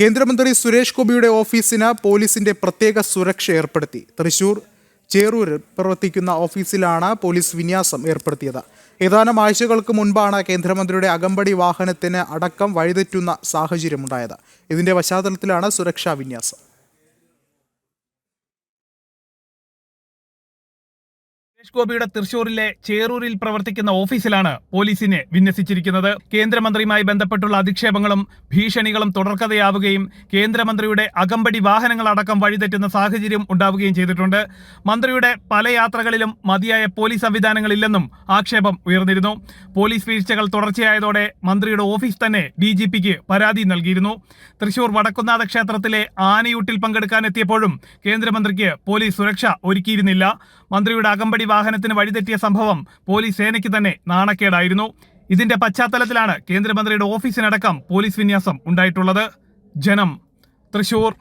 കേന്ദ്രമന്ത്രി സുരേഷ് ഗോപിയുടെ ഓഫീസിന് പോലീസിന്റെ പ്രത്യേക സുരക്ഷ ഏർപ്പെടുത്തി. തൃശൂർ ചേറൂരിൽ പ്രവർത്തിക്കുന്ന ഓഫീസിലാണ് പോലീസ് വിന്യാസം ഏർപ്പെടുത്തിയത്. ഏതാനും ആഴ്ചകൾക്ക് മുൻപാണ് കേന്ദ്രമന്ത്രിയുടെ അകമ്പടി വാഹനത്തിന് അടക്കം വഴിതെറ്റുന്ന സാഹചര്യമുണ്ടായത്. ഇതിന്റെ പശ്ചാത്തലത്തിലാണ് സുരക്ഷാ വിന്യാസം. സുരേഷ് ഗോപിയുടെ തൃശൂരിലെ ചേറൂരിൽ പ്രവർത്തിക്കുന്ന ഓഫീസിലാണ് പോലീസിനെ വിന്യസിച്ചിരിക്കുന്നത്. കേന്ദ്രമന്ത്രിയുമായി ബന്ധപ്പെട്ടുള്ള അധിക്ഷേപങ്ങളും ഭീഷണികളും തുടർക്കഥയാവുകയും കേന്ദ്രമന്ത്രിയുടെ അകമ്പടി വാഹനങ്ങളടക്കം വഴിതെറ്റുന്ന സാഹചര്യം ഉണ്ടാവുകയും ചെയ്തിട്ടുണ്ട്. മന്ത്രിയുടെ പല യാത്രകളിലും മതിയായ പോലീസ് സംവിധാനങ്ങളില്ലെന്നും ആക്ഷേപം ഉയർന്നിരുന്നു. പോലീസ് വീഴ്ചകൾ തുടർച്ചയായതോടെ മന്ത്രിയുടെ ഓഫീസ് തന്നെ ഡി പരാതി നൽകിയിരുന്നു. തൃശൂർ വടക്കുന്നാഥ ക്ഷേത്രത്തിലെ ആനയൂട്ടിൽ പങ്കെടുക്കാനെത്തിയപ്പോഴും കേന്ദ്രമന്ത്രിക്ക് പോലീസ് സുരക്ഷ ഒരുക്കിയിരുന്നില്ല. മന്ത്രിയുടെ അകമ്പടി വാഹനത്തിന് വഴിതെറ്റിയ സംഭവം പോലീസ് സേനയ്ക്ക് തന്നെ നാണക്കേടായിരുന്നു. ഇതിന്റെ പശ്ചാത്തലത്തിലാണ് കേന്ദ്രമന്ത്രിയുടെ ഓഫീസിനടക്കം പോലീസ് വിന്യാസം ഉണ്ടായിട്ടുള്ളത്. ജനം തൃശൂർ.